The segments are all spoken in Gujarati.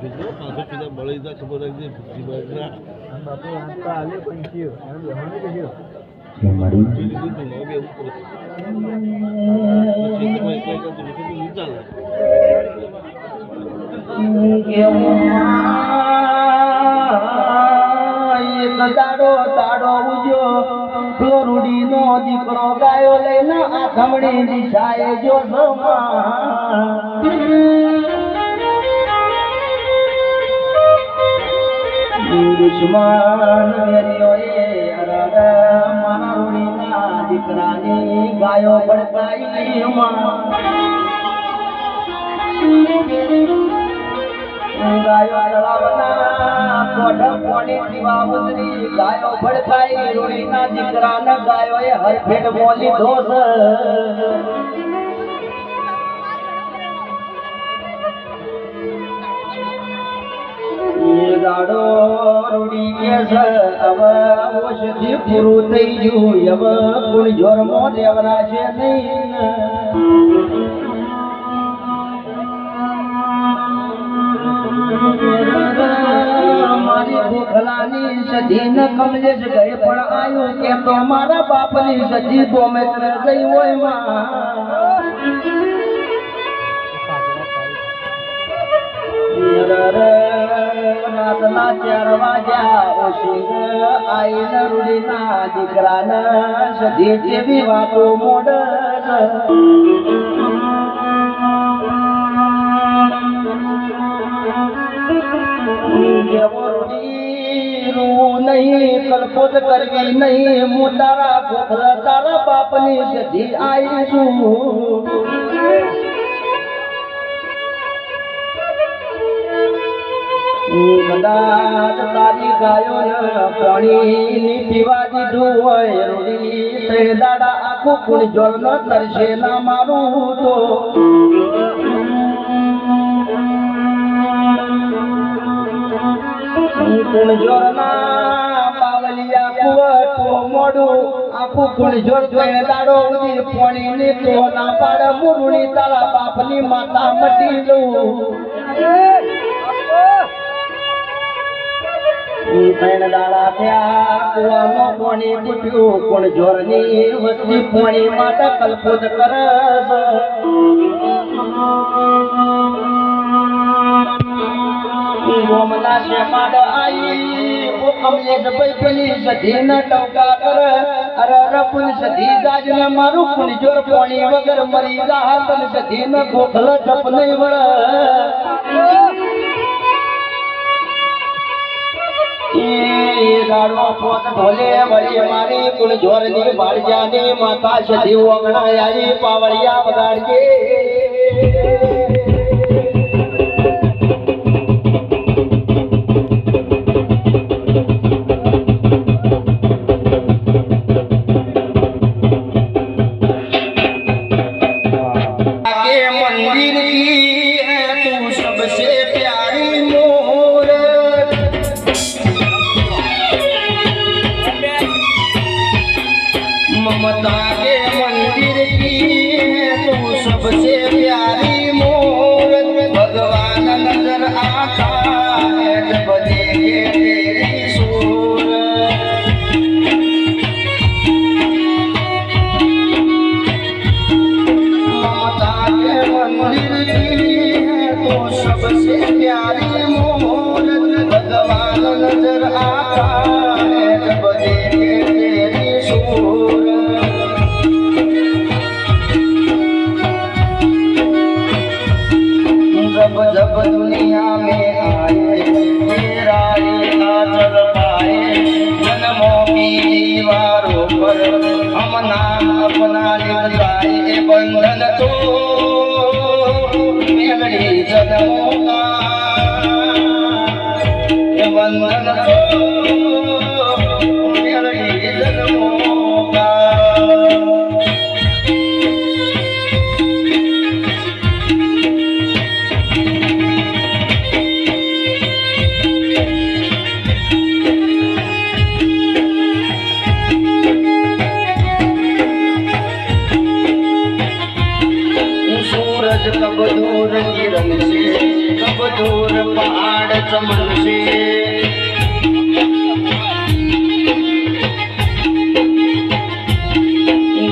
ભેજો મળી ખબર રાખજે બાપુ આમ તો આલે પણ થયો એમ બેહવાનું કે થયો ભૂખી લીધું તું ના બેવું દુશ્મન વેરીઓએ દીકરાની ગાયો ભડકાઈ ગાયો ઉતરી ગાયો ભડકાઈ રૂડીના દીકરાને ગાયોએ હરફેટ બોલી દોષ દાડો રૂડી કે છે હવે ઓછથી પૂરું થઈ ગયું હવે કુણ જોરમો દેવરાશે નહીં મારી ભૂખલાની સધી ન કમલેશ ગઈ પણ આયું કે તો મારા બાપની સધી ગોમે ગઈ હોયમાં. રાતના ચાર વાગ્યા ઓશિંગ આઈને રૂડીના દીકરાના સધી જેવી વાતો મોડ નહીં કલ્પોત કરવી નહીં હું તારા ભોખલા તારા સધી આવીશું કદાચ તારી ગાયો પાણી હોય રૂડી દાડા આખું કુણ જોર ન તરશે ના મારું મોડું, આખું કુણ ત્રણ દાડો ઉધી પાણી ની માતા મટી લઉં. ત્રણ દાડા થયા, કુવામાં પાણી ફૂટ્યું પણ જોરની ન મારું પુન જોર પાણી વગર મરી જા તન સધી ન ખોખલ ચપ નહીં મારી કુલ જોરની બાળજાની માતા સધી ઓગણા આવી પાવળિયા વગાડજે ममता के मंदिर की है तू सबसे प्यारी मूरत भगवान नजर आता है जब देखे तेरी सूरत ममता के मंदिर की है तो सबसे प्यारी मूरत भगवान नजर आता બંધન તો મેળવી જગમો કબદૂર કિરણ છે કબદૂર પહાડ ચમન છે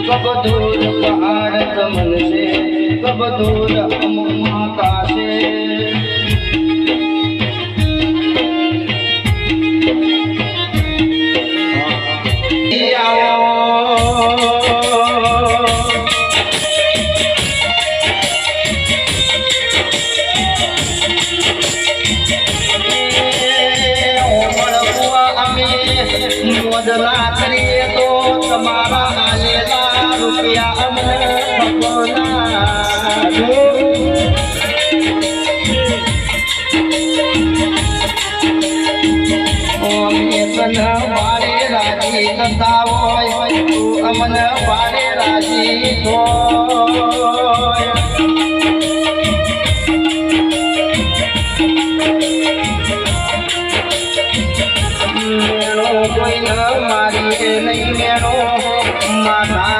કબદૂર પહાડ ચમન છે કબદૂર અમુમા કાશે મોજલા કરીએ તો તમારા નહીં મેળો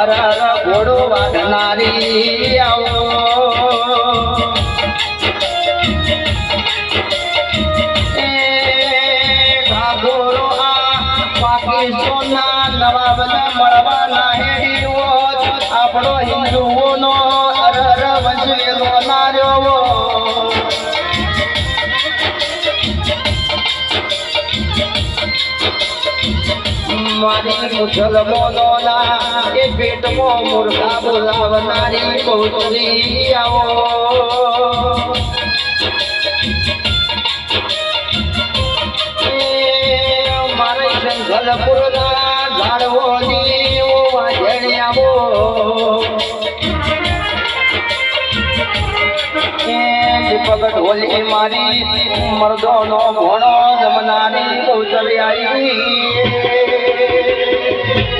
અર હર ઘોડો વાગનારી આવો. આ પાકિસ્તાનના નવાબને મળવાના હેડીઓ આપણો હિન્દુઓનો અર અર વંશવેલો નાર્યો મારી મુસલમાનોના એ પેટમાં મુર્ગા બોલાવનારી પૌત્રી આવો. મારી જંગલપુરના ઝાડવોની વાજણી આવો. દીપક ઢોલી મારી મરદોનો ઘોડો Thank you.